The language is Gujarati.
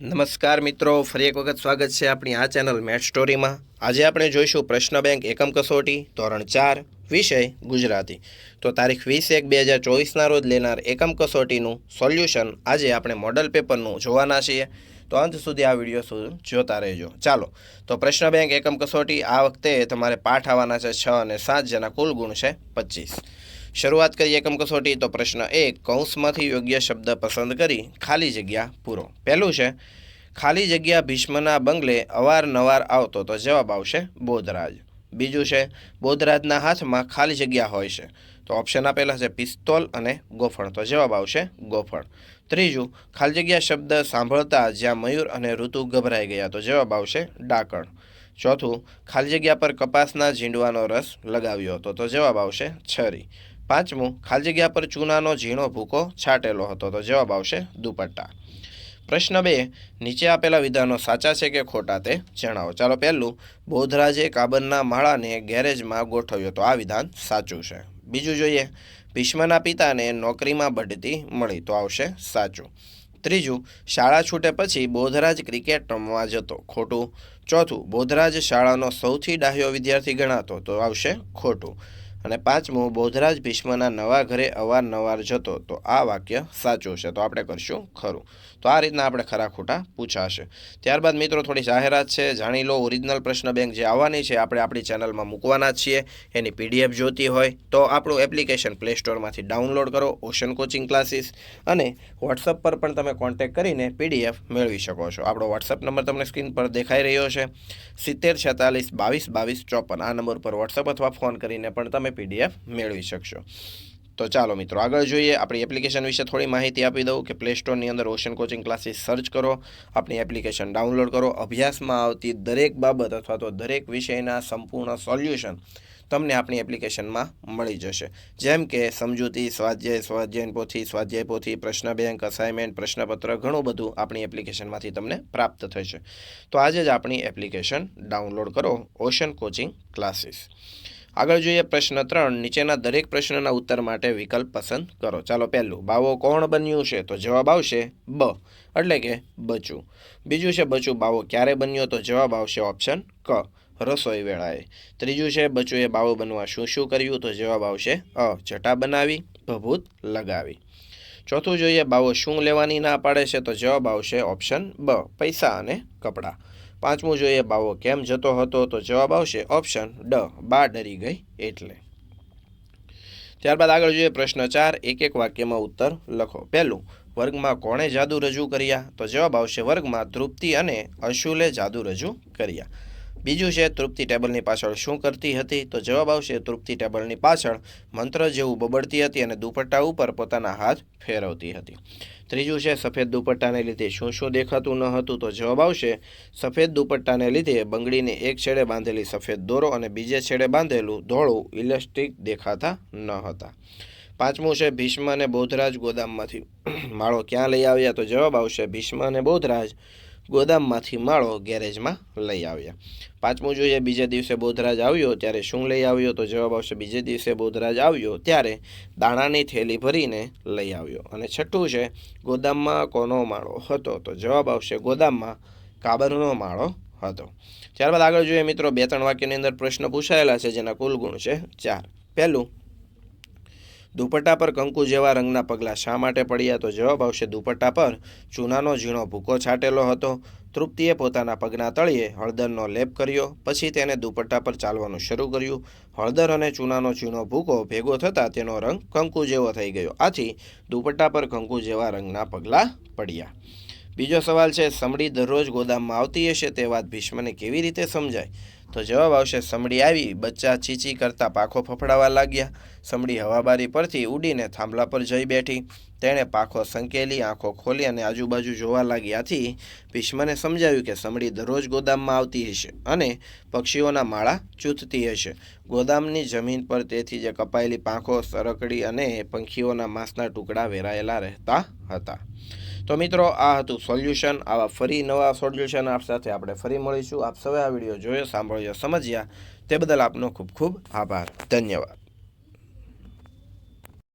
નમસ્કાર મિત્રો, ફરી એક વખત સ્વાગત છે આપણી આ ચેનલ મેટ સ્ટોરીમાં. આજે આપણે જોઈશું પ્રશ્ન બેંક એકમ કસોટી, ધોરણ ચાર, વિષય ગુજરાતી. તો તારીખ વીસ એક બે હજાર ચોવીસના રોજ લેનાર એકમ કસોટીનું સોલ્યુશન આજે આપણે મોડલ પેપરનું જોવાના છીએ. તો અંત સુધી આ વીડિયો જોતા રહેજો. ચાલો, તો પ્રશ્ન બેંક એકમ કસોટી આ વખતે તમારે પાઠ આવવાના છે છ અને સાત, જેના કુલ ગુણ છે પચીસ. શરૂઆત કરીએ એકમ કસોટી તો પ્રશ્ન એક, કૌંસમાંથી યોગ્ય શબ્દ પસંદ કરી ખાલી જગ્યા પૂરો. પહેલું છે, ખાલી જગ્યા ભીષ્મના બંગલે અવારનવાર આવતો તો જવાબ આવશે બોધરાજ. બીજું છે, બોધરાજના હાથમાં ખાલી જગ્યા હોય છે તો ઓપ્શન આપેલા છે પિસ્તોલ અને ગોફણ તો જવાબ આવશે ગોફણ. ત્રીજું, ખાલી જગ્યા શબ્દ સાંભળતા જ્યાં મયુર અને ઋતુ ગભરાઈ ગયા તો જવાબ આવશે ડાકણ. ચોથું, ખાલી જગ્યા પર કપાસના ઝીંડવાનો રસ લગાવ્યો હતો તો જવાબ આવશે છરી. પાંચમું, ખાલી જગ્યા પર ચૂનાનો ઝીણો ભૂકો છાંટેલો હતો. તો જવાબ આવશે દુપટ્ટા. પ્રશ્ન બે, નીચે આપેલા વિધાનો સાચા છે કે ખોટા તે જણાવો. ચાલો પહેલું, બોધરાજે કાબરના માળાને ગેરેજમાં ગોઠવ્યો તો આ વિધાન સાચું છે. બીજું જોઈએ, ભીષ્મના પિતાને નોકરીમાં બઢતી મળી તો આવશે સાચું. ત્રીજું, શાળા છૂટે પછી બોધરાજ ક્રિકેટ રમવા જતો. ખોટું. ચોથું, બોધરાજ શાળાનો સૌથી ડાહ્યો વિદ્યાર્થી ગણાતો તો આવશે ખોટું. અને પાંચમું, બોધરાજ ભીષ્મના નવા ઘરે અવારનવાર જતો, તો આ વાક્ય સાચું છે તો આપણે કરશું ખરું. તો આ રીતના આપણે ખરા ખોટા પૂછાશે. ત્યારબાદ મિત્રો થોડી જાહેરાત છે. જાણી લો, ઓરિજિનલ પ્રશ્ન બેંક જે આવવાની છે, આપણે આપણી ચેનલમાં મૂકવાના છીએ. એની પીડીએફ જોતી હોય તો આપણું એપ્લિકેશન પ્લે સ્ટોરમાંથી ડાઉનલોડ કરો, ઓશન કોચિંગ ક્લાસીસ અને વોટ્સઅપ પર પણ તમે કોન્ટેક્ટ કરીને પીડીએફ મેળવી શકો છો. આપણો વોટ્સઅપ નંબર તમને સ્ક્રીન પર દેખાઈ રહ્યો છે. સિત્તેર છેતાલીસ બાવીસ બાવીસ ચોપન. આ નંબર પર વોટ્સઅપ અથવા ફોન કરીને પણ તમે પીડીએફ મેળવી શકશો. તો ચાલો મિત્રો, આગળ જોઈએ. આપણી એપ્લિકેશન વિશે થોડી માહિતી આપી દઉં કે પ્લે સ્ટોરની અંદર ઓશન કોચિંગ ક્લાસીસ સર્ચ કરો, આપણી એપ્લિકેશન ડાઉનલોડ કરો. અભ્યાસમાં આવતી દરેક બાબત અથવા તો દરેક વિષયના સંપૂર્ણ સોલ્યુશન તમને આપણી એપ્લિકેશનમાં મળી જશે. જેમ કે સમજૂતી, સ્વાધ્યાય, સ્વાધ્યાયન પોથી, સ્વાધ્યાય પોથી, પ્રશ્ન બેંક અસાઇનમેન્ટ પ્રશ્નપત્ર, ઘણું બધું આપણી એપ્લિકેશનમાંથી તમને પ્રાપ્ત થશે. તો આજે જ આપણી એપ્લિકેશન ડાઉનલોડ કરો ઓશન કોચિંગ ક્લાસીસ આગળ જોઈએ પ્રશ્ન ત્રણ. નીચેના દરેક પ્રશ્નના ઉત્તર માટે વિકલ્પ પસંદ કરો. ચાલો પહેલું, બાવો કોણ બન્યું છે? તો જવાબ આવશે બ, એટલે કે બચું. બીજું છે બચું બાવો ક્યારે બન્યો? તો જવાબ આવશે ઓપ્શન ક, રસોઈ વેળાએ. ત્રીજું છે બચુએ બાવો બનવા શું શું કર્યું? તો જવાબ આવશે અ, જટા બનાવી, ભભૂત લગાવી. ચોથું જોઈએ બાવો શું લેવાની ના પાડે છે? તો જવાબ આવશે ઓપ્શન બ, પૈસા અને કપડાં. પાંચમું જોઈએ બાવો, કેમ જતો હતો તો જવાબ આવશે ઓપ્શન ડ, બા ડરી ગઈ એટલે. ત્યારબાદ આગળ જોઈએ પ્રશ્ન ચાર એક એક વાક્યમાં ઉત્તર લખો. પહેલું, વર્ગમાં કોણે જાદુ રજૂ કર્યા? તો જવાબ આવશે વર્ગમાં તૃપ્તિ અને અશુલે જાદુ રજૂ કર્યા. બીજું છે, તૃપ્તિ ટેબલની પાછળ શું કરતી હતી? તો જવાબ આવશે, તૃપ્તિ ટેબલની પાછળ મંત્ર જેવું બબડતી હતી અને દુપટ્ટા ઉપર પોતાના હાથ ફેરવતી હતી. ત્રીજું છે, સફેદ દુપટ્ટાને લીધે શું શું દેખાતું ન હતું? તો જવાબ આવશે, સફેદ દુપટ્ટાને લીધે બંગડીને એક છેડે બાંધેલી સફેદ દોરો અને બીજે છેડે બાંધેલું ધોળું ઇલેસ્ટિક દેખાતા ન હતા. પાંચમું છે, ભીષ્મ અને બોધરાજ ગોદામમાંથી માળો ક્યાં લઈ આવ્યા? તો જવાબ આવશે, ભીષ્મ અને બોધરાજ ગોદામમાંથી માળો ગેરેજમાં લઈ આવ્યા. પાંચમું જોઈએ, બીજે દિવસે બોધરાજ આવ્યો, ત્યારે શું લઈ આવ્યો? તો જવાબ આવશે, બીજે દિવસે બોધરાજ આવ્યો, ત્યારે દાણાની થેલી ભરીને લઈ આવ્યો. અને છઠ્ઠું છે, ગોદામમાં કોનો માળો હતો? તો જવાબ આવશે, ગોદામમાં કાબરનો માળો હતો. ત્યારબાદ આગળ જોઈએ, મિત્રો બે ત્રણ વાક્યની અંદર પ્રશ્ન પૂછાયેલા છે, જેના કુલ ગુણ છે ચાર. પહેલું દુપટ્ટા પર કંકુ જેવા રંગના પગલાં શા માટે પડ્યા? તો જવાબ આવશે, દુપટ્ટા પર ચૂનાનો ઝીણો ભૂકો છાંટેલો હતો. તૃપ્તિએ પોતાના પગના તળિયે હળદરનો લેપ કર્યો, પછી તેને દુપટ્ટા પર ચાલવાનું શરૂ કર્યું. હળદર અને ચૂનાનો ઝીણો ભૂકો ભેગો થતાં તેનો રંગ કંકુ જેવો થઈ ગયો. આથી દુપટ્ટા પર કંકુ જેવા રંગના પગલાં પડ્યા. બીજો સવાલ છે, સમડી દરરોજ ગોદામમાં આવતી હશે તે વાત ભીષ્મને કેવી રીતે સમજાય? તો જવાબ આવશે, સમડી આવી, બચ્ચા ચીચી કરતા પાખો ફફડાવા લાગ્યા. સમડી હવાબારી પરથી ઉડીને થાંભલા પર જઈ બેઠી. તેણે પાખો સંકેલી, આંખો ખોલી અને આજુબાજુ જોવા લાગ્યાથી ભીષ્મને સમજાવ્યું કે સમડી દરરોજ ગોદામમાં આવતી હશે અને પક્ષીઓના માળા ચૂથતી હશે. ગોદામની જમીન પર તેથી જે કપાયેલી પાંખો સરકડી અને પંખીઓના માંસના ટુકડા વેરાયેલા રહેતા હતા. તો મિત્રો, આ હતું સોલ્યુશન આવા ફરી નવા સોલ્યુશન આપ સાથે આપણે ફરી મળીશું. આપ સૌએ આ વીડિયો જોયો, સાંભળ્યો, સમજ્યા. તે બદલ આપનો ખૂબ ખૂબ આભાર. ધન્યવાદ.